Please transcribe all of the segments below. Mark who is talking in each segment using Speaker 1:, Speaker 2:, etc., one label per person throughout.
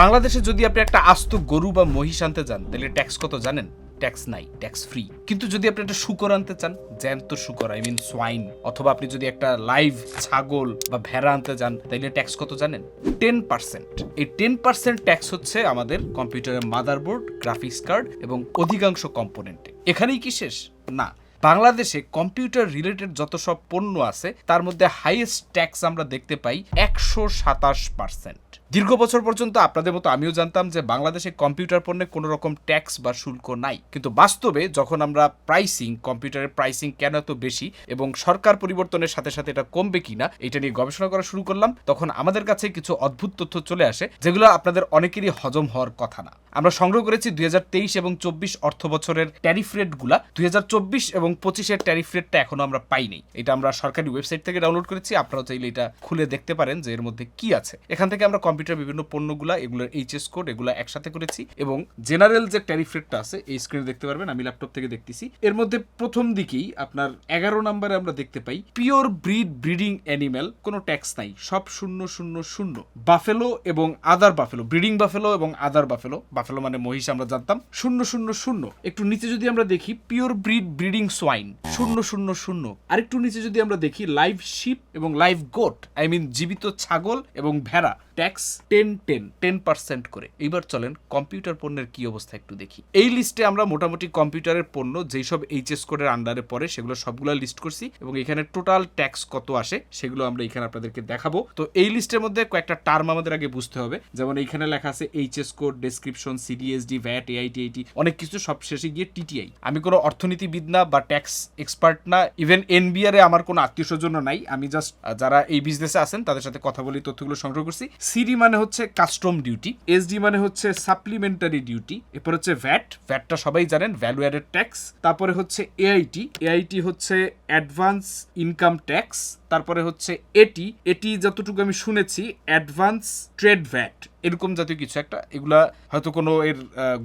Speaker 1: বাংলাদেশে যদি আপনি একটা আস্ত গরু বা মহিষ আনতে যান, তাহলে ট্যাক্স কত জানেন? ট্যাক্স নাই ট্যাক্স ফ্রি কিন্তু যদি আপনি একটা শুকর আনতে চান, জ্যান্ত শুকর আই মিন সোয়াইন অথবা আপনি যদি একটা লাইভ ছাগল বা ভেড়া আনতে চান তাইলে ট্যাক্স কত জানেন? টেন পার্সেন্ট এই টেন পার্সেন্ট ট্যাক্স হচ্ছে আমাদের কম্পিউটারের মাদারবোর্ড গ্রাফিক্স কার্ড এবং অধিকাংশ কম্পোনেন্টে এখানেই কি শেষ? না। বাংলাদেশে কম্পিউটার রিলেটেড যত সব পণ্য আছে, তার মধ্যে হাইয়েস্ট ট্যাক্স আমরা দেখতে পাই একশো সাতাশ পার্সেন্ট দীর্ঘ বছর পর্যন্ত আপনাদের মতো আমিও জানতাম যে বাংলাদেশে কম্পিউটার পণ্যে কোনো রকম ট্যাক্স বা শুল্ক নাই। কিন্তু বাস্তবে যখন আমরা প্রাইসিং কম্পিউটারের প্রাইসিং কেন এত বেশি এবং সরকার পরিবর্তনের সাথে সাথে এটা কমবে কিনা, এটা নিয়ে গবেষণা করা শুরু করলাম। তখন আমাদের কাছে কিছু অদ্ভুত তথ্য চলে আসে, যেগুলো আপনাদের অনেকেরই হজম হওয়ার কথা না। আমরা সংগ্রহ করেছি দুই হাজার তেইশ এবং চব্বিশ অর্থ বছরের ট্যারিফ রেটগুলা দুই হাজার চব্বিশ এবং পঁচিশের ট্যারিফ রেটটা এখনও আমরা পাইনি। এটা আমরা সরকারি ওয়েবসাইট থেকে ডাউনলোড করেছি। আপনারা চাইলে এটা খুলে দেখতে পারেন যে এর মধ্যে কি আছে। এখান থেকে আমরা কম্পিউটার বিভিন্ন পণ্যগুলা, এগুলোর এইচএস কোড এগুলো একসাথে করেছি এবং জেনারেল যে ট্যারিফ রেটটা আছে, এই স্ক্রিনে দেখতে পারবেন, আমি ল্যাপটপ থেকে দেখতেছি। এর মধ্যে প্রথম দিকেই আপনার এগারো নম্বরে আমরা দেখতে পাই পিওর ব্রিড ব্রিডিং অ্যানিম্যাল কোনো ট্যাক্স নাই, সব শূন্য শূন্য শূন্য। বাফেলো এবং আদার বাফেলো ব্রিডিং বাফেলো এবং আদার বাফেলো বাফেলো মানে মহিষ আমরা জানতাম, শূন্য শূন্য শূন্য। একটু নিচে যদি আমরা দেখি পিওর ব্রিড ব্রিডিং সোয়াইন শূন্য শূন্য শূন্য। আরেকটু নিচে যদি আমরা দেখি লাইভ শিপ এবং লাইভ গোট আই মিন জীবিত ছাগল এবং ভেড়া tax ten ten ten percent করে। এইবার চলেন কম্পিউটার পণ্যের কি অবস্থা একটু দেখি। এই লিস্টে আমরা মোটামুটি কম্পিউটারের পণ্য, যেই সব এইচএস কোডের আন্ডারে পড়ে, সেগুলো সবগুলো লিস্ট করছি এবং এখানে টোটাল ট্যাক্স কত আসে, সেগুলো আমরা এখানে আপনাদেরকে দেখাবো। তো এই লিস্টের মধ্যে কয়েকটা টার্ম আমাদের আগে বুঝতে হবে। যেমন এইখানে লেখা আছে HS code description CDSD VAT AIT IT অনেক কিছু সব শেষে গিয়ে টিটিআই আমি কোনো অর্থনীতিবিদ না বা ট্যাক্স এক্সপার্ট না ইভেন এনবিআর এ আমার কোনো আত্মীয় স্বজনও নাই। আমি জাস্ট যারা এই বিজনেসে আছেন, তাদের সাথে কথা বলি, তথ্যগুলো সংগ্রহ করছি। সিডি মানে হচ্ছে কাস্টম ডিউটি এসডি মানে হচ্ছে সাপ্লিমেন্টারি ডিউটি এরপর হচ্ছে ভ্যাট ভ্যাটটা সবাই জানেন ভ্যালু অ্যাডেড ট্যাক্স তারপরে হচ্ছে এআইটি এআইটি হচ্ছে অ্যাডভান্স ইনকাম ট্যাক্স তারপরে হচ্ছে এটি এটি যতটুকু আমি শুনেছি অ্যাডভান্স ট্রেড ভ্যাট এরকম জাতীয় কিছু। একটা, এগুলা হয়তো কোনো এর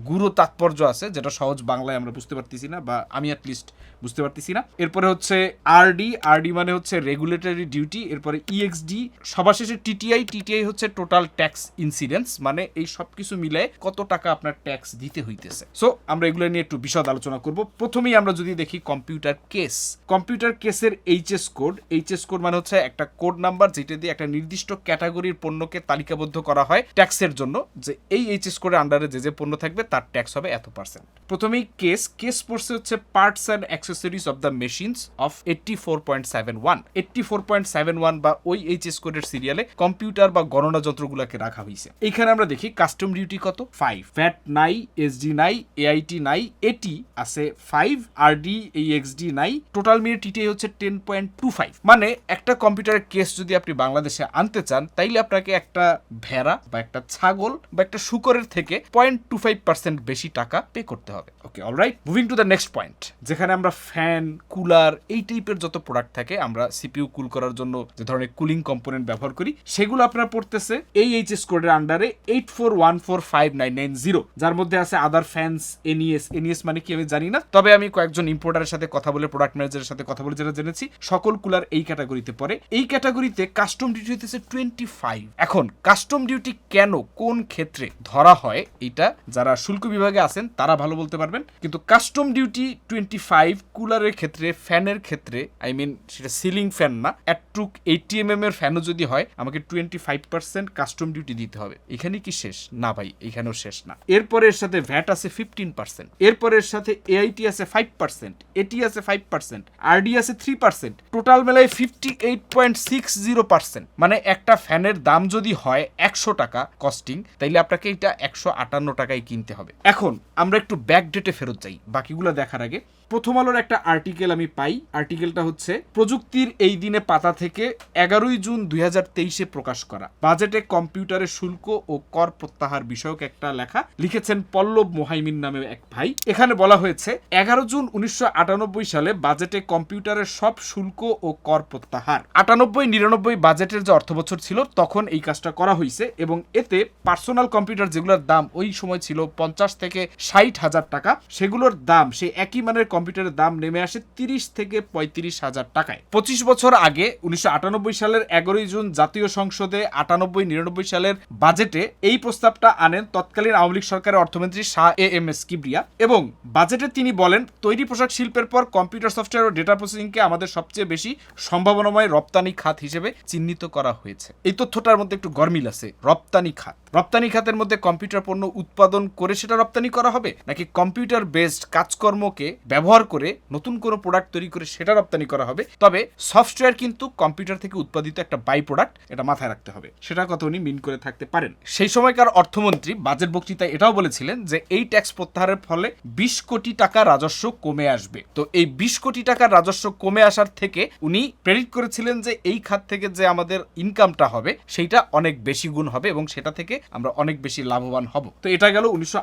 Speaker 1: গুরু তাৎপর্য আছে, যেটা সহজ বাংলায় আমরা বুঝতে পারতেছি না, বা আমি অ্যাটলিস্ট বুঝতে পারতেছি না। এরপরে হচ্ছে আরডি আরডি মানে হচ্ছে রেগুলেটরি ডিউটি এরপরে E ইএক্সডি সবার শেষে টিটিআই টিটিআই হচ্ছে টোটাল ট্যাক্স ইনসিডেন্স মানে এই সব কিছু মিলে কত টাকা আপনার ট্যাক্স দিতে হইতেছে। সো আমরা এগুলো নিয়ে একটু বিশদ আলোচনা করব। প্রথমেই আমরা যদি দেখি কম্পিউটার কেস কম্পিউটার কেসের এইচএস কোড এইচএস কোড মানে হচ্ছে একটা কোড নাম্বার যেটা দিয়ে একটা নির্দিষ্ট ক্যাটাগরির পণ্যকে তালিকাবদ্ধ করা হয়। ট্যাক্সের জন্য যে এই এইচএস কোডের আন্ডারে যে যে পণ্য থাকবে, তার ট্যাক্স হবে এত পার্সেন্ট প্রথমেই কেস কেস পড়ছে হচ্ছে parts and accessories of the machines of eighty four point seven one eighty four point seven one বা ওই এইচএস কোডের সিরিয়ালে কম্পিউটার বা গণনা যন্ত্রগুলোকে রাখা হয়েছে। এইখানে আমরা দেখি কাস্টম ডিউটি কত? ফাইভ ফ্যাট নাই এসডি নাই এআইটি নাই এটি আছে ফাইভ আরডি এই এক্সডি নাই টোটাল মিনিট টিটি হচ্ছে টেন পয়েন্ট টু ফাইভ মানে একটা কম্পিউটারের কেস যদি আপনি বাংলাদেশে আনতে চান, তাইলে আপনাকে একটা ভেড়া বা একটা ছাগল বা একটা শুকরের থেকে পয়েন্ট টু ফাইভ পার্সেন্ট বেশি টাকা পে করতে হবে। Okay alright moving to the next point যেখানে আমরা ফ্যান কুলার এই টাইপের যত প্রোডাক্ট থাকে, আমরা সিপিইউ কুল করার জন্য যে ধরনের কুলিং কম্পোনেন্ট ব্যবহার করি, সেগুলো আপনার পড়তেছে এই এইচ এস কোডের আন্ডারে eight four one four five nine nine zero যার মধ্যে আছে আদার ফ্যান্স এনইএস এনইএস মানে কি আমি জানি না, তবে আমি কয়েকজন ইম্পোর্টারের সাথে কথা বলে প্রোডাক্ট ম্যানেজারের সাথে কথা বলে যেটা জেনেছি, সকল কুলার এই ক্যাটাগরিতে পড়ে। এই ক্যাটাগরিতে কাস্টম ডিউটি হইতেছে টোয়েন্টি ফাইভ এখন কাস্টম ডিউটি কেন কোন ক্ষেত্রে ধরা হয় এটা যারা শুল্ক বিভাগে আছেন, তারা ভালো বলতে পারবেন। কিন্তু কাস্টম ডিউটি টোয়েন্টি ফাইভ কুলারের ক্ষেত্রে ফ্যানের ক্ষেত্রে আই মিন সেটা সিলিং ফ্যান না অ্যাট্রুক এইটি এম এর ফ্যানও যদি হয়, আমাকে twenty five percent custom duty দিতে হবে। এখানে কি শেষ? না ভাই, এখানেও শেষ না। এরপরে এর সাথে ভ্যাট আছে ফিফটিন পার্সেন্ট এরপরে এর সাথে এআইটি আছে ফাইভ পার্সেন্ট এটি আছে ফাইভ পার্সেন্ট আরডি আছে থ্রি পার্সেন্ট টোটাল মেলায় fifty eight point six zero percent মানে একটা ফ্যানের দাম যদি হয় একশো টাকা কস্টিং তাইলে আপনাকে এটা একশো আটান্ন টাকায় কিনতে হবে। এখন আমরা একটু ব্যাক ডেটে ফেরত যাই, বাকিগুলো দেখার আগে। প্রথম আলোর একটা আর্টিকেল আমি পাই। আর্টিকেলটা হচ্ছে, প্রযুক্তির এই দিনে পাতা থেকে এগারোই জুন দুই হাজার তেইশে প্রকাশ করা। বাজেটে কম্পিউটারের শুল্ক ও কর প্রত্যাহার বিষয়ক একটা লেখা লিখেছেন পল্লব মোহাইমিন নামে এক ভাই। এখানে বলা হয়েছে, এগারো জুন উনিশশো আটানব্বই সালে বাজেটে কম্পিউটারের সব শুল্ক ও কর প্রত্যাহার। আটানব্বই, নিরানব্বই বাজেটের যে অর্থ বছর ছিল, তখন এই কাজটা করা হয়েছে এবং এতে পার্সোনাল কম্পিউটার যেগুলোর দাম ওই সময় ছিল পঞ্চাশ থেকে ষাট হাজার টাকা, সেগুলোর দাম সেই একই মানের কম্পিউটারের দাম নেমে আসে তিরিশ থেকে পঁয়ত্রিশ হাজার টাকায়। পঁচিশ বছর আগে উনিশশো আটানব্বই সালের এগারোই জুন জাতীয় সংসদে আটানব্বই নিরানব্বই সালের বাজেটে এই প্রস্তাবটা আনেন তৎকালীন আওয়ামী লীগ সরকারের অর্থমন্ত্রী Shah A M S Kibria এবং বাজেটে তিনি বলেন, তৈরি পোশাক শিল্পের পর কম্পিউটার সফটওয়্যার ও ডেটা প্রসেসিংকে আমাদের সবচেয়ে বেশি সম্ভাবনাময় রপ্তানি খাত হিসেবে চিহ্নিত করা হয়েছে। এই তথ্যটার মধ্যে একটু গরমিল আছে, রপ্তানি খাত। রপ্তানি খাতের মধ্যে কম্পিউটার পণ্য উৎপাদন করে সেটা রপ্তানি করা হবে? নাকি কম্পিউটার বেসড কাজকর্মকে ব্যবহার করে নতুন কোনো প্রোডাক্ট তৈরি করে সেটা রপ্তানি করা হবে? তবে সফটওয়্যার কিন্তু কম্পিউটার থেকে উৎপাদিত একটা বাই প্রোডাক্ট এটা মাথায় রাখতে হবে। সেটা কথা উনি মিন করে থাকতে পারেন? সেই সময়কার অর্থমন্ত্রী বাজেট বক্তৃতায় এটাও বলেছিলেন যে এই ট্যাক্স প্রত্যাহারের ফলে বিশ কোটি টাকা রাজস্ব কমে আসবে। তো এই বিশ কোটি টাকার রাজস্ব কমে আসার থেকে উনি প্রেরিত করেছিলেন যে এই খাত থেকে যে আমাদের ইনকামটা হবে, সেইটা অনেক বেশি গুণ হবে এবং সেটা থেকে আমরা অনেক বেশি লাভবান হব। তো এটা গেল উনিশশো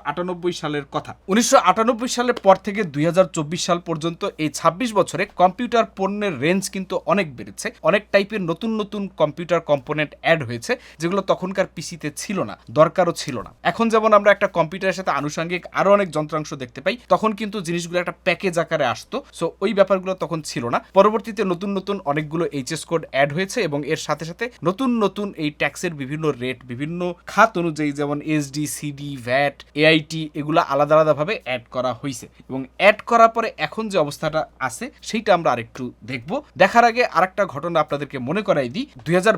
Speaker 1: সালের কথা। উনিশশো সালের পর থেকে দুই সাল পর্যন্ত এই ২৬ বছরে কম্পিউটার পণ্যের রেঞ্জ কিন্তু অনেক বেড়েছে। অনেক টাইপের নতুন নতুন কম্পিউটার কম্পোনেন্ট অ্যাড হয়েছে, যেগুলো তখনকার পিসিতে ছিল না, দরকারও ছিল না। এখন যেমন আমরা একটা কম্পিউটারের সাথে আনুষঙ্গিক আরও অনেক যন্ত্রাংশ দেখতে পাই, তখন কিন্তু জিনিসগুলো একটা প্যাকেজ আকারে আসতো। সো ওই ব্যাপারগুলো তখন ছিল না। পরবর্তীতে নতুন নতুন অনেকগুলো এইচএস কোড অ্যাড হয়েছে এবং এর সাথে সাথে নতুন নতুন এই ট্যাক্সের বিভিন্ন রেট বিভিন্ন খাত অনুযায়ী যেমন এসডি সিডি ভ্যাট এআইটি এগুলো আলাদা আলাদাভাবে অ্যাড করা হয়েছে এবং অ্যাড করার পরে এখন যে অবস্থাটা আছে, সেইটা আমরা আরেকটু দেখব। দেখার আগে আরেকটা ঘটনা আপনাদেরকে মনে করাই দিই। দুই হাজার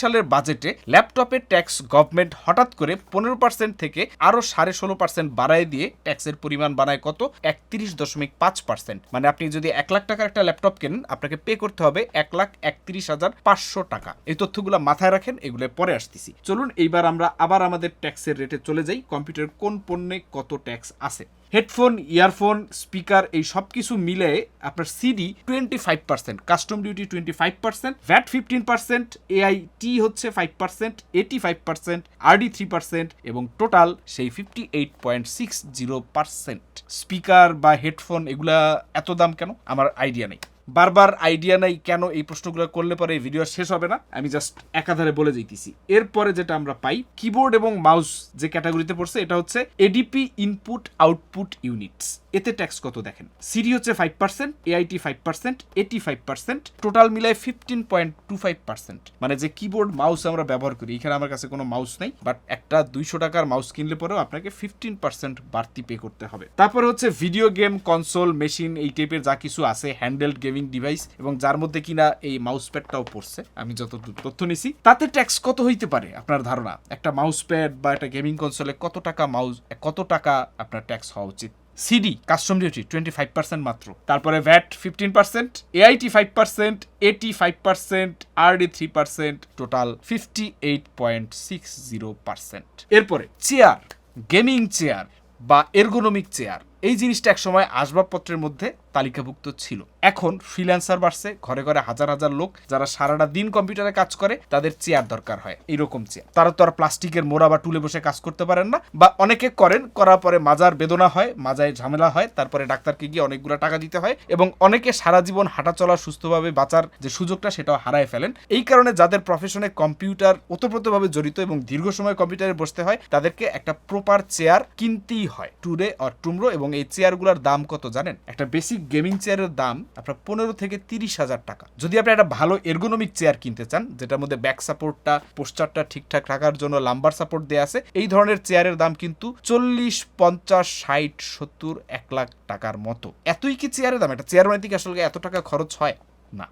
Speaker 1: সালের বাজেটে ল্যাপটপের ট্যাক্স গভর্নমেন্ট হঠাৎ করে পনেরো পার্সেন্ট থেকে আরও সাড়ে ষোলো পার্সেন্ট বাড়ায় দিয়ে ট্যাক্সের পরিমাণ বাড়ায় কত? একত্রিশ দশমিক পাঁচ পার্সেন্ট মানে আপনি যদি এক লাখ টাকার একটা ল্যাপটপ কেনেন, আপনাকে পে করতে হবে এক লাখ একত্রিশ হাজার পাঁচশো টাকা। এই তথ্যগুলো মাথায় রাখেন, এগুলো পরে আসতেছি। চলুন, এইবার আমরা আবার আমাদের ট্যাক্সের রেটে চলে যাই, কম্পিউটার কোন পণ্যে কত ট্যাক্স আছে। হেডফোন, ইয়ারফোন, স্পিকার, এই সব কিছু মিলে আপনার CD twenty five percent custom duty twenty five percent VAT fifteen percent AIT হচ্ছে five percent AT five percent RD three percent এবং টোটাল সেই fifty eight point six zero percent speaker বা headphone, এগুলা এত দাম কেন? আমার আইডিয়া নেই। বারবার আইডিয়া নাই কেন এই প্রশ্নগুলো করলে পরে এই ভিডিও শেষ হবে না? আমি জাস্ট একাধারে বলে যাইতেছি। এরপরে যেটা আমরা পাই কিবোর্ড এবং মাউস যে ক্যাটাগরিতে পড়ছে, এটা হচ্ছে এডিপি ইনপুট আউটপুট ইউনিটস এতে ট্যাক্স কত দেখেন? সিডি হচ্ছে five percent AIT five percent AT five percent total মিলায় fifteen point two five percent মানে যে কিবোর্ড মাউস আমরা ব্যবহার করি, এখানে আমার কাছে কোনো মাউস নেই বাট একটা দুইশো টাকার মাউস কিনলে পরেও আপনাকে ফিফটিন পার্সেন্ট বাড়তি পে করতে হবে। তারপর হচ্ছে ভিডিও গেম কনসোল মেশিন এই টাইপের যা কিছু আছে হ্যান্ডেলড গেমিং ডিভাইস এবং যার মধ্যে কিনা এই মাউস প্যাডটাও পড়ছে, আমি যতদূর তথ্য নিছি। তাতে ট্যাক্স কত হইতে পারে আপনার ধারণা? একটা মাউস প্যাড বা একটা গেমিং কনসোলে কত টাকা মাউস কত টাকা আপনার ট্যাক্স হওয়া উচিত? CD custom duty twenty five percent মাত্র। তারপরে VAT fifteen percent AIT five percent AT five percent RD three percent total fifty eight point six zero percent এরপরে চেয়ার গেমিং চেয়ার বা এরগোনমিক চেয়ার এই জিনিসটা একসময় আসবাবপত্রের মধ্যে তালিকাভুক্ত ছিল। এখন ফ্রিল্যান্সার বাড়ছে, ঘরে ঘরে হাজার হাজার লোক যারা সারাটা দিন কম্পিউটারে কাজ করে, তাদের চেয়ার দরকার হয় এইরকম চেয়ার। তারা তো আর প্লাস্টিকের মোড়া বা টুলে বসে কাজ করতে পারেন না, বা অনেকে করেন, করার পরে মাজার বেদনা হয়, মাজায় ঝামেলা হয়, তারপরে ডাক্তারকে গিয়ে অনেকগুলো টাকা দিতে হয়, এবং অনেকে সারা জীবন হাঁটা চলা সুস্থভাবে বাঁচার যে সুযোগটা, সেটাও হারায় ফেলেন। এই কারণে যাদের প্রফেশনে কম্পিউটার ওতপ্রোতভাবে জড়িত এবং দীর্ঘ সময় কম্পিউটারে বসতে হয়, তাদেরকে একটা প্রপার চেয়ার কিনতেই হয় টুডে অর টুমরো, এবং এই চেয়ারগুলোর দাম কত জানেন? একটা বেসিক গেমিং চেয়ারের দাম আপনার পনেরো থেকে তিরিশ হাজার টাকা। যদি আপনি একটা ভালো এরগোনমিক চেয়ার কিনতে চান, যেটার মধ্যে ব্যাক সাপোর্টটা পোস্টারটা ঠিকঠাক রাখার জন্য লাম্বার সাপোর্ট দেওয়া আছে, এই ধরনের চেয়ারের দাম কিন্তু চল্লিশ, পঞ্চাশ, ষাট, সত্তর, এক লাখ টাকার মতো। এতই কি চেয়ারের দাম? একটা চেয়ার মানে কি আসলে এত টাকা খরচ হয়? না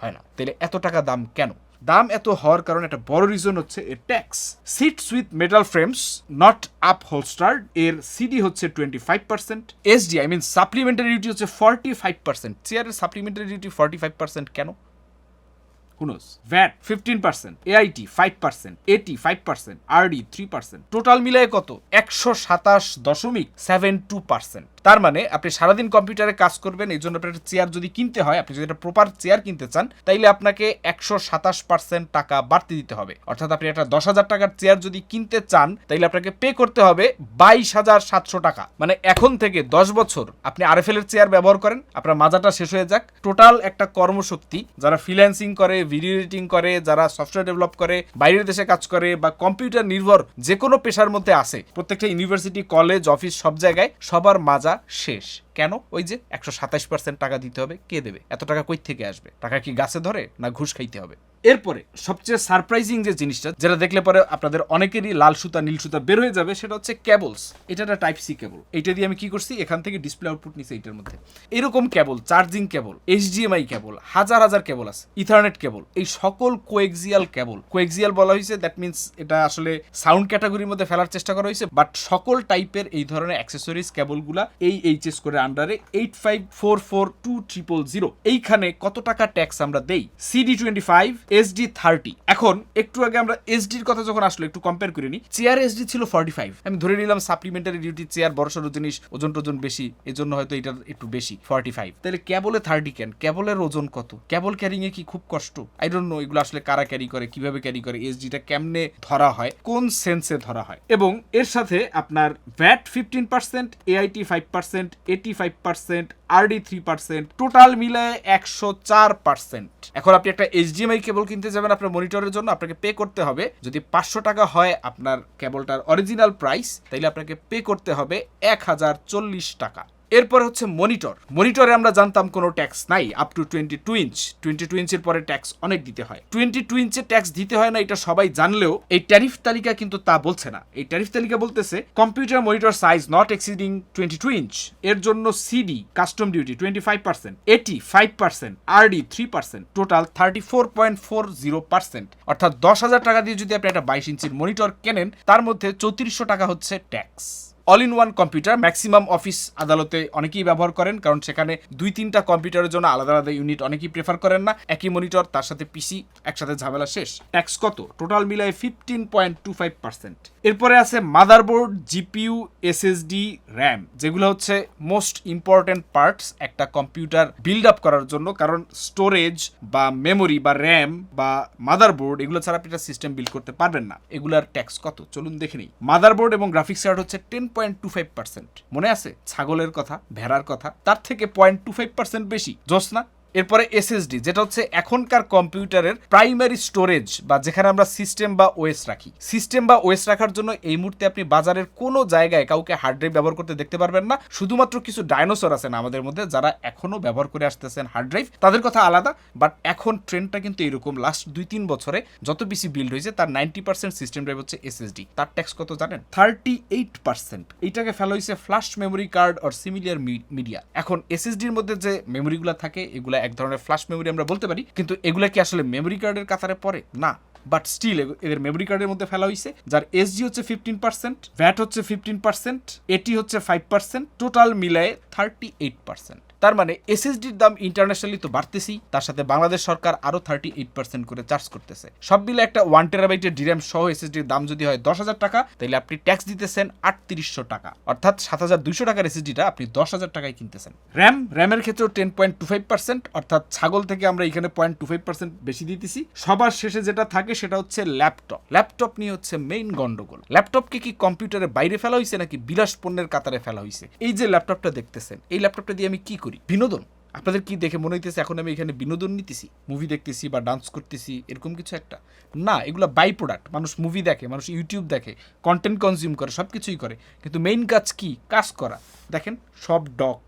Speaker 1: হয় না। তাহলে এত টাকা দাম কেন? দাম এত হওয়ার কারণে একটা বড় রিজন হচ্ছে এর tax seats with metal frames not upholster এর সিডি হচ্ছে twenty five percent SD I mean supplementary duty হচ্ছে ফর্টি ফাইভ পার্সেন্ট চেয়ারের supplementary duty forty five percent কেন who knows VAT fifteen percent AIT five percent AT five percent RD three percent total মিলায় কত? একশো সাতাশ দশমিক seven two percent তার মানে আপনি সারাদিন কম্পিউটারে কাজ করবেন, এই জন্য আপনার চেয়ার যদি কিনতে হয়, আপনি যদি একটা প্রপার চেয়ার কিনতে চান, তাইলে আপনাকে একশো সাতাশ পার্সেন্ট টাকা বাড়তি দিতে হবে। অর্থাৎ আপনি একটা দশ হাজার টাকার চেয়ার যদি কিনতে চান, তাইলে আপনাকে পে করতে হবে বাইশ হাজার সাতশো টাকা। মানে এখন থেকে দশ বছর আপনি আরএফএল এর চেয়ার ব্যবহার করেন, আপনার মাজাটা শেষ হয়ে যাক। টোটাল একটা কর্মশক্তি, যারা ফ্রিল্যান্সিং করে ভিডিও এডিটিং করে, যারা সফটওয়্যার ডেভেলপ করে, বাইরের দেশে কাজ করে, বা কম্পিউটার নির্ভর যে কোনো পেশার মধ্যে আসে প্রত্যেকটা ইউনিভার্সিটি কলেজ অফিস সব জায়গায় সবার মাজা শেষ। কেন? ওই যে একশো সাতাশ পার্সেন্ট টাকা দিতে হবে, কে দেবে? এত টাকা কই থেকে আসবে? টাকা কি গাছে ধরে না ঘুষ খাইতে হবে? এরপরে সবচেয়ে সারপ্রাইজিং যে জিনিসটা, যেটা দেখলে পরে আপনাদের অনেকেরই লাল সুতা, নীল সুতা বের হয়ে যাবে, সেটা হচ্ছে কেবলস এটা একটা টাইপ সি কেবল এটা দিয়ে আমি কি করছি? এখান থেকে ডিসপ্লে আউটপুট নিছি এটার মধ্যে। এরকম কেবল চার্জিং কেবল এইচডিএমআই কেবল হাজার হাজার কেবল আছে ইথারনেট কেবল এই সকল কোএক্সিয়াল কেবল কোএক্সিয়াল বলা হয়েছে দ্যাট মিনস এটা আসলে সাউন্ড ক্যাটাগরির মধ্যে ফেলার চেষ্টা করা হয়েছে বাট সকল টাইপের এই ধরনের অ্যাক্সেসরিজ কেবলগুলা এই এইচএস করে আন্ডারে eight five four four two triple zero এইখানে কত টাকা ট্যাক্স আমরা দেই? CD twenty five SD thirty এখন একটু আগে আমরা এসডির কথা যখন আসলো, একটু কম্পেয়ার করে নিই। চেয়ার এসডি ছিল ফর্টি ফাইভ আমি ধরে নিলাম সাপ্লিমেন্টারি ডিউটি চেয়ার বড় সড়ো জিনিস, ওজন টোজন বেশি, এজন্য হয়তো এটার একটু বেশি ফর্টি ফাইভ তাহলে কেবলে থার্টি ক্যান কেবলের ওজন কত? কেবল ক্যারিং এ কি খুব কষ্ট? আই ডোন্ট নো এগুলো আসলে কারা ক্যারি করে, কীভাবে ক্যারি করে এস এসডিটা কেমনে ধরা হয়, কোন সেন্সে ধরা হয়? এবং এর সাথে আপনার VAT fifteen percent AIT five percent AT five percent RD three percent total মিলায় একশো চার পার্সেন্ট এখন আপনি একটা এইচডিএমআই কেবল কিনতে যাবেন আপনার মনিটরের জন্য, আপনাকে পে করতে হবে। যদি পাঁচশো টাকা হয় আপনার কেবলটার অরিজিনাল প্রাইস তাইলে আপনাকে পে করতে হবে এক হাজার চল্লিশ টাকা। এরপর হচ্ছে মনিটর। মনিটরে আমরা জানতাম কোনো ট্যাক্স নাই up to twenty two inch twenty two ইঞ্চের পরে ট্যাক্স অনেক দিতে হয়। টোয়েন্টি টু ইঞ্চে ট্যাক্স দিতে হয় না, এটা সবাই জানলেও এই ট্যারিফ তালিকা কিন্তু তা বলছে না। এই ট্যারিফ তালিকা বলতেছে computer monitor size not exceeding twenty two inch এর জন্য CD custom duty twenty five percent AT five percent RD three percent total thirty four point four zero percent অর্থাৎ দশ হাজার টাকা দিয়ে যদি আপনি একটা বাইশ ইঞ্চির মনিটর কেনেন, তার মধ্যে চৌত্রিশশো টাকা হচ্ছে tax. All in one computer maximum office আদালতে অনেকেই ব্যবহার করেন, কারণ সেখানে দুই তিনটা কম্পিউটারের জন্য আলাদা আলাদা ইউনিট অনেকেই প্রেফার করেন না। একই মনিটর তার সাথে পিসি একসাথে ঝামেলা শেষ। ট্যাক্স কত? টোটাল মিলায় fifteen point two five percent এরপরে আছে মাদারবোর্ড, জিপিইউ, এসএসডি, র্যাম, যেগুলো হচ্ছে মোস্ট ইম্পর্টেন্ট পার্টস একটা কম্পিউটার বিল্ড আপ করার জন্য। কারণ স্টোরেজ বা মেমোরি বা র্যাম বা মাদারবোর্ড এগুলো ছাড়া আপনি একটা সিস্টেম বিল্ড করতে পারবেন না। এগুলার ট্যাক্স কত? চলুন দেখে নিই। মাদারবোর্ড এবং গ্রাফিক্স কার্ড হচ্ছে ten point two five percent মনে আছে? ছাগলের কথা, ভেড়ার কথা, তার থেকে পয়েন্ট টু ফাইভ পার্সেন্ট বেশি। জোস না? এরপরে এসএসডি যেটা হচ্ছে এখনকার কম্পিউটারের প্রাইমারি স্টোরেজ বা যেখানে আমরা সিস্টেম বা ওএস রাখি। সিস্টেম বা ওএস রাখার জন্য এই মুহূর্তে আপনি বাজারের কোনো জায়গায় কাউকে হার্ড ড্রাইভ ব্যবহার করতে দেখতে পারবেন না। শুধুমাত্র কিছু ডাইনোসর আছেন আমাদের মধ্যে যারা এখনও ব্যবহার করে আসতেছেন হার্ড ড্রাইভ তাদের কথা আলাদা বাট এখন ট্রেন্ডটা কিন্তু এরকম। লাস্ট দুই তিন বছরে যত বেশি বিল্ড হয়েছে, তার নাইনটি পার্সেন্ট সিস্টেম ড্রাইভ হচ্ছে এসএসডি তার ট্যাক্স কত জানেন? থার্টি এইট পার্সেন্ট এইটাকে ফেলা হয়েছে flash memory card or similar media এখন এসএসডির মধ্যে যে মেমোরিগুলো থাকে, এগুলো এক ধরনের ফ্ল্যাশ মেমোরি আমরা বলতে পারি, কিন্তু এগুলা কি আসলে মেমোরি কার্ডের কাতারে পড়ে? না বাট স্টিল এদের মেমোরি কার্ডের মধ্যে ফেলা হয়েছে যার এসজি হচ্ছে ফিফটিন পার্সেন্ট ভ্যাট হচ্ছে ফিফটিন পার্সেন্ট এটি হচ্ছে ফাইভ পার্সেন্ট টোটাল মিলায় থার্টি এইট পার্সেন্ট তার মানে এসএসডির দাম ইন্টারন্যাশনালি তো বাড়তেছেই তার সাথে বাংলাদেশ সরকার আরও থার্টি এইট পার্সেন্ট করে চার্জ করতেছে। সব মিলে একটা ওয়ান টেরাবাইটের ডিরাম সহ এসএসডির দাম যদি হয় দশ হাজার টাকা, তাহলে আপনি ট্যাক্স দিতেছেন আটত্রিশশো টাকা। অর্থাৎ সাত হাজার দুইশো টাকার এসএসডিটা আপনি দশ হাজার টাকায় কিনতেছেন। র্যাম র্যামের ক্ষেত্রেও ten point two five percent অর্থাৎ ছাগল থেকে আমরা এখানে পয়েন্ট টু ফাইভ পার্সেন্ট বেশি দিতেছি। সবার শেষে যেটা থাকে সেটা হচ্ছে ল্যাপটপ ল্যাপটপ নিয়ে হচ্ছে মেইন গন্ডগোল। ল্যাপটপকে কি কম্পিউটারের বাইরে ফেলা হয়েছে নাকি বিলাস পণ্যের কাতারে ফেলা হয়েছে এই যে ল্যাপটপটা দেখতেছেন, এই ল্যাপটপটা দিয়ে আমি কি করি? বিনোদন। আপনাদের কি দেখে মনে হইতেছে এখন আমি এখানে বিনোদন নিতেছি মুভি দেখতেছি বা ডান্স করতেছি, এরকম কিছু একটা? না, এগুলো বাই প্রোডাক্ট মানুষ মুভি দেখে, মানুষ ইউটিউব দেখে কন্টেন্ট কনজিউম করে সব কিছুই করে। কিন্তু মেইন কাজ কি? কাজ করা। দেখেন, সব ডক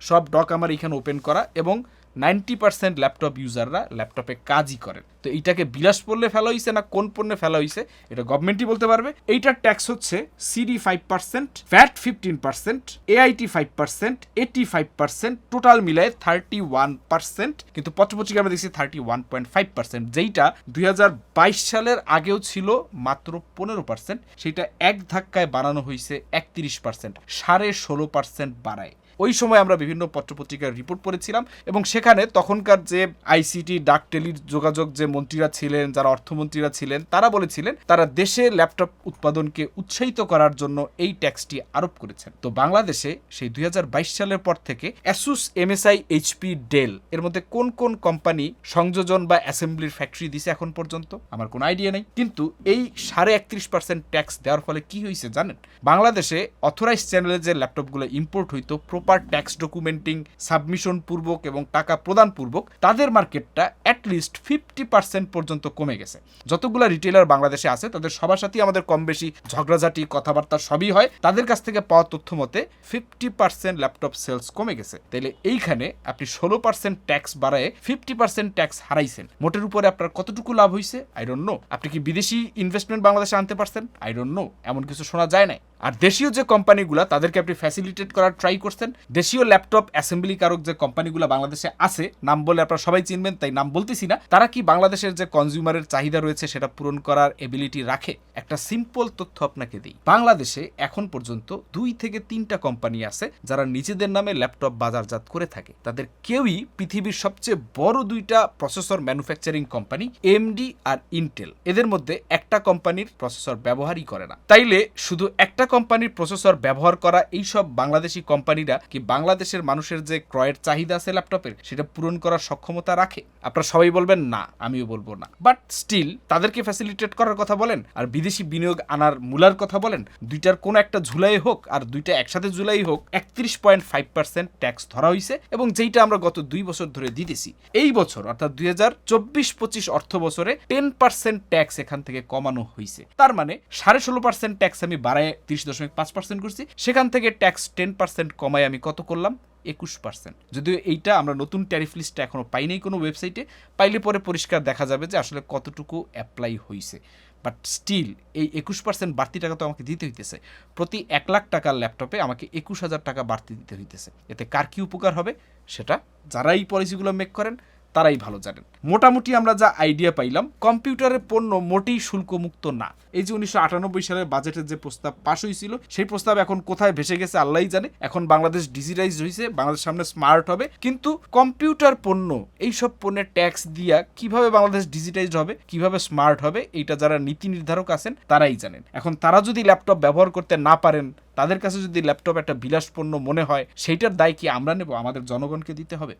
Speaker 1: সব ডক আমার এখানে ওপেন করা এবং নাইনটি পার্সেন্ট ল্যাপটপ ইউজাররা ল্যাপটপে কাজই করেন। তো এইটাকে বিলাস পণ্যে ফেলা হয়েছে না কোন পণ্যে ফেলা হয়েছে এটা গভর্নমেন্টই বলতে পারবে। এইটার ট্যাক্স হচ্ছে CD five percent VAT fifteen percent AIT five percent AT five percent total মিলায় থার্টি ওয়ান পার্সেন্ট কিন্তু পত্রপত্রিকা আমরা দেখছি thirty one point five percent যেইটা দুই হাজার বাইশ সালের আগেও ছিল মাত্র পনেরো পার্সেন্ট সেইটা এক ধাক্কায় বাড়ানো হয়েছে একত্রিশ পার্সেন্ট সাড়ে ষোলো পার্সেন্ট বাড়ায়। ওই সময় আমরা বিভিন্ন পত্রপত্রিকার রিপোর্ট পড়েছিলাম এবং সেখানে তখনকার যে আইসিটি ডাক টেলির যোগাযোগ যে মন্ত্রীরা ছিলেন, যারা অর্থমন্ত্রীরা ছিলেন, তারা বলেছিলেন তারা দেশে ল্যাপটপ উৎপাদনকে উৎসাহিত করার জন্য এই ট্যাক্সটি আরোপ করেছেন। তো বাংলাদেশে সেই দু হাজার বাইশ সালের পর থেকে অ্যাসুস এমএসআই এইচপি ডেল এর মধ্যে কোন কোন কোম্পানি সংযোজন বা অ্যাসেম্বলির ফ্যাক্টরি দিছে এখন পর্যন্ত? আমার কোনো আইডিয়া নেই। কিন্তু এই সাড়ে একত্রিশ পার্সেন্ট ট্যাক্স দেওয়ার ফলে কি হয়েছে জানেন? বাংলাদেশে অথরাইজ চ্যানেলে যে ল্যাপটপগুলো ইম্পোর্ট হইতো proper proper tax documenting, submission পূর্বক এবং টাকা প্রদান পূর্বক, তাদের মার্কেটটা অ্যাটলিস্ট ফিফটি পার্সেন্ট পর্যন্ত কমে গেছে। যতগুলো রিটেলার বাংলাদেশে আছে, তাদের সবার সাথেই আমাদের কম বেশি ঝগড়াঝাটি, কথাবার্তা সবই হয়। তাদের কাছ থেকে পাওয়া তথ্য মতে ফিফটি পার্সেন্ট ল্যাপটপ সেলস কমে গেছে। তাহলে এইখানে আপনি ষোলো পার্সেন্ট ট্যাক্স বাড়ায় ফিফটি পার্সেন্ট ট্যাক্স হারাইছেন। মোটের উপরে আপনার কতটুকু লাভ হয়েছে আই ডোন্ট নো আপনি কি বিদেশি ইনভেস্টমেন্ট বাংলাদেশে আনতে পারছেন? আই ডোন্ট নো এমন কিছু শোনা যায় না আর দেশীয় যে কোম্পানিগুলো, তাদেরকে আপনি ফ্যাসিলিটেট করার ট্রাই করছেন, দেশীয় ল্যাপটপ অ্যাসেম্বলি কারক যে কোম্পানিগুলো বাংলাদেশে আছে, নাম বলে আপনারা সবাই চিনবেন, তাই নাম বলতেছি না, তারা কি বাংলাদেশের যে কনজিউমারের চাহিদা রয়েছে সেটা পূরণ করার এবিলিটি রাখে? একটা সিম্পল তথ্য আপনাকে দিই। বাংলাদেশে এখন পর্যন্ত দুই থেকে তিনটা কোম্পানি আছে, যারা নিজেদের নামে ল্যাপটপ বাজারজাত করে থাকে। তাদের কেউই পৃথিবীর সবচেয়ে বড় দুইটা প্রসেসর ম্যানুফ্যাকচারিং কোম্পানি এমডি আর ইন্টেল এদের মধ্যে একটা কোম্পানির প্রসেসর ব্যবহারই করে না। তাইলে শুধু একটা কোম্পানির প্রসেসর ব্যবহার করা এই সব বাংলাদেশি কোম্পানিরা কি বাংলাদেশের মানুষের যে ক্রয়ের চাহিদা আছে ল্যাপটপের, সেটা পূরণ করার সক্ষমতা রাখে? আপনারা সবাই বলবেন, না, আমিও বলব না। বাট স্টিল তাদেরকে ফ্যাসিলিটেট করার কথা বলেন, আর বিদেশি বিনিয়োগ আনার মূলার কথা বলেন, দুইটার কোনো একটা ঝুলাই হোক, আর দুইটা একসাথে ঝুলাই হোক, একত্রিশ পয়েন্ট ফাইভ পার্সেন্ট ট্যাক্স ধরা হয়েছে এবং যেইটা আমরা গত দুই বছর ধরে দিতেছি। এই বছর, অর্থাৎ দুই হাজার চব্বিশ পঁচিশ অর্থ বছরে টেন পার্সেন্ট ট্যাক্স এখান থেকে কমানো হয়েছে তার মানে সাড়ে ষোলো পার্সেন্ট ট্যাক্স আমি বাড়ায় তিরিশ দশমিক পাঁচ পার্সেন্ট করছি, সেখান থেকে ট্যাক্স টেন পার্সেন্ট কমায় আমি কত করলাম? একুশ পার্সেন্ট যদিও এইটা আমরা নতুন ট্যারিফ লিস্টটা এখনও পাইনি কোনো ওয়েবসাইটে পাইলে পরে পরিষ্কার দেখা যাবে যে আসলে কতটুকু অ্যাপ্লাই হয়েছে বাট স্টিল এই একুশ পার্সেন্ট বাড়তি টাকা তো আমাকে দিতে হইতেছে। প্রতি এক লাখ টাকার ল্যাপটপে আমাকে একুশ হাজার টাকা বাড়তি দিতে হইতেছে। এতে কার কি উপকার হবে? সেটা যারা এই পলিসিগুলো মেক করেন তারাই ভালো জানেন। মোটামুটি আমরা যা আইডিয়া পাইলাম কম্পিউটারের পণ্য মোটেই শুল্কমুক্ত না। এই যে উনিশশো আটানব্বই সালের বাজেটের যে প্রস্তাব পাশ হয়েছিল সেই প্রস্তাব এখন কোথায় ভেসে গেছে আল্লাহই জানে। এখন বাংলাদেশ ডিজিটাইজ হয়েছে বাংলাদেশ সামনে স্মার্ট হবে। কিন্তু কম্পিউটার পণ্য এই সব পণ্যের ট্যাক্স দিয়া কীভাবে বাংলাদেশ ডিজিটাইজড হবে, কীভাবে স্মার্ট হবে, এইটা যারা নীতি নির্ধারক আছেন, তারাই জানেন। এখন তারা যদি ল্যাপটপ ব্যবহার করতে না পারেন, তাদের কাছে যদি ল্যাপটপ একটা বিলাসপণ্য মনে হয়, সেইটার দায় কি আমরা নেব? আমাদের জনগণকে দিতে হবে।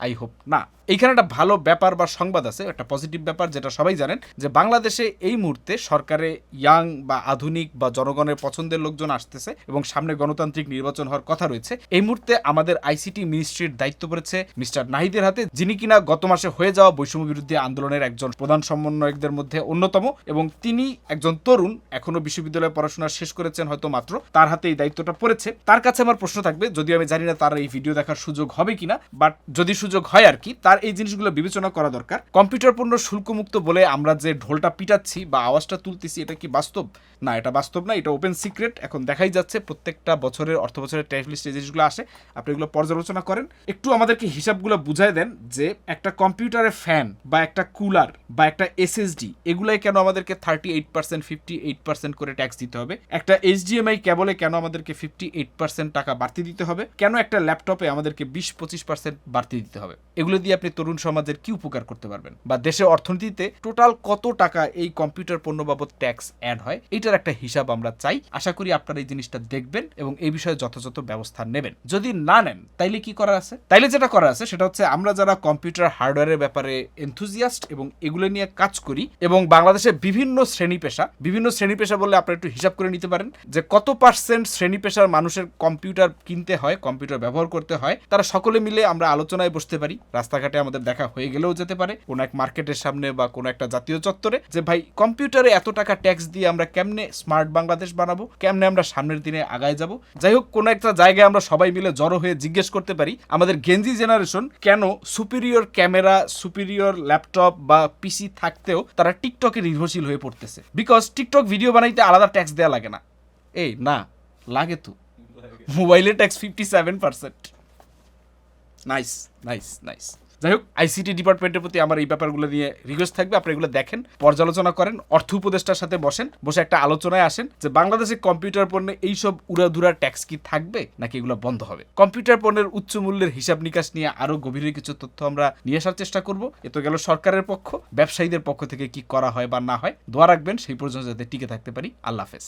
Speaker 1: আই হোপ না। এইখানে একটা ভালো ব্যাপার বা সংবাদ আছে, একটা পজিটিভ ব্যাপার যেটা সবাই জানেন, যে বাংলাদেশে এই মুহূর্তে সরকারে ইয়াং বা আধুনিক বা জনগণের পছন্দের লোকজন আসতেছে এবং সামনে গণতান্ত্রিক নির্বাচন হওয়ার কথা রয়েছে। এই মুহূর্তে আমাদের আইসিটি মিনিস্ট্রির দায়িত্ব পড়েছে মিস্টার নাহিদের হাতে, যিনি কিনা গত মাসে হয়ে যাওয়া বৈষম্য বিরোধী আন্দোলনের একজন প্রধান সমন্বয়কদের মধ্যে অন্যতম এবং তিনি একজন তরুণ, এখনও বিশ্ববিদ্যালয়ে পড়াশোনা শেষ করেছেন হয়তো মাত্র, তার হাতে এই দায়িত্বটা পড়েছে। তার কাছে আমার প্রশ্ন থাকবে, যদিও আমি জানি না তার এই ভিডিও দেখার সুযোগ হবে কিনা, বাট যদি সুযোগ হয় আর কি, তার এই জিনিসগুলো বিবেচনা করা দরকার। কম্পিউটার পণ্য শুল্কমুক্ত বলে আমরা যে ঢোলটা পিটাচ্ছি বা আওয়াজটা তুলতেছি, এটা কি বাস্তব? না, এটা বাস্তব না, এটা ওপেন সিক্রেট এখন দেখাই যাচ্ছে, প্রত্যেকটা বছরের, অর্থ বছরের ট্যারিফ লিস্টে জিনিসগুলো আসে, আপনি এগুলো পর্যালোচনা করেন। একটু আমাদেরকে হিসাবগুলো বুঝাই দেন যে একটা কম্পিউটারের ফ্যান বা একটা কুলার বা একটা এসএসডি এগুলাই কেন আমাদেরকে thirty eight percent fifty eight percent করে ট্যাক্স দিতে হবে? একটা এইচডিএমআই কেবলে কেন আমাদেরকে ফিফটি এইট পার্সেন্ট টাকা বাড়তি দিতে হবে? কেন একটা ল্যাপটপে আমাদেরকে বিশ পঁচিশ পার্সেন্ট বাড়তি দিতে হবে? এগুলো দিয়ে আপনি তরুণ সমাজের কি উপকার করতে পারবেন? বা দেশের অর্থনীতিতে টোটাল কত টাকা এই কম্পিউটার পণ্য বাবদ ট্যাক্স অ্যাড হয়? এটার একটা হিসাব আমরা চাই। আশা করি আপনারা এই জিনিসটা দেখবেন এবং এই বিষয়ে যথাযথ ব্যবস্থা নেবেন। যদি না নেন, তাইলে কি করার আছে? তাইলে যেটা করার আছে, সেটা হচ্ছে আমরা যারা কম্পিউটার হার্ডওয়্যারের ব্যাপারে এনথুজিয়াস্ট এবং এগুলো নিয়ে কাজ করি এবং বাংলাদেশে বিভিন্ন শ্রেণি পেশা, বিভিন্ন শ্রেণি পেশা বললে আপনারা একটু হিসাব করে নিতে পারেন, যে কত পার্সেন্ট শ্রেণি পেশার মানুষের কম্পিউটার কিনতে হয়, কম্পিউটার ব্যবহার করতে হয়, তারা সকলে মিলে আমরা আলোচনায় বসতে পারি। রাস্তাঘাটে আমাদের দেখা হয়ে গেলেও যেতে পারে। কোনো এক মার্কেটের সামনে বা কোনো একটা জাতীয় চত্বরে যে, ভাই, কম্পিউটারে এত টাকা ট্যাক্স দিয়ে আমরা কেমনে স্মার্ট বাংলাদেশ বানাবো কেমনে আমরা সামনের দিনে আগায় যাব। যাই হোক কোনো একটা জায়গায় আমরা সবাই মিলে জড়ো হয়ে জিজ্ঞেস করতে পারি আমাদের গেঞ্জি জেনারেশন কেন সুপিরিয়র ক্যামেরা সুপিরিয়র ল্যাপটপ বা পিসি থাকতেও তারা টিকটকে নির্ভরশীল হয়ে পড়তেছে। বিকজ টিকটক ভিডিও বানাইতে আলাদা ট্যাক্স দেওয়া লাগে না। এই না লাগে তো। মোবাইলে tax fifty seven percent nice nice nice যাই হোক আইসিটি ডিপার্টমেন্টের প্রতি আমার এই ব্যাপারগুলো নিয়ে রিকোয়েস্ট থাকবে। আপনি এগুলো দেখেন, পর্যালোচনা করেন, অর্থ উপদেষ্টার সাথে বসেন, বসে একটা আলোচনায় আসেন যে বাংলাদেশে কম্পিউটার পণ্যে এইসব উড়াধুরা ট্যাক্স কি থাকবে নাকি এগুলো বন্ধ হবে? কম্পিউটার পণ্যের উচ্চ মূল্যের হিসাব নিকাশ নিয়ে আরও গভীরে কিছু তথ্য আমরা নিয়ে আসার চেষ্টা করব। এ তো গেল সরকারের পক্ষ, ব্যবসায়ীদের পক্ষ থেকে কি করা হয় বা না হয়। দোয়া রাখবেন, সেই পর্যন্ত যাতে টিকে থাকতে পারি। আল্লাহ হাফেজ।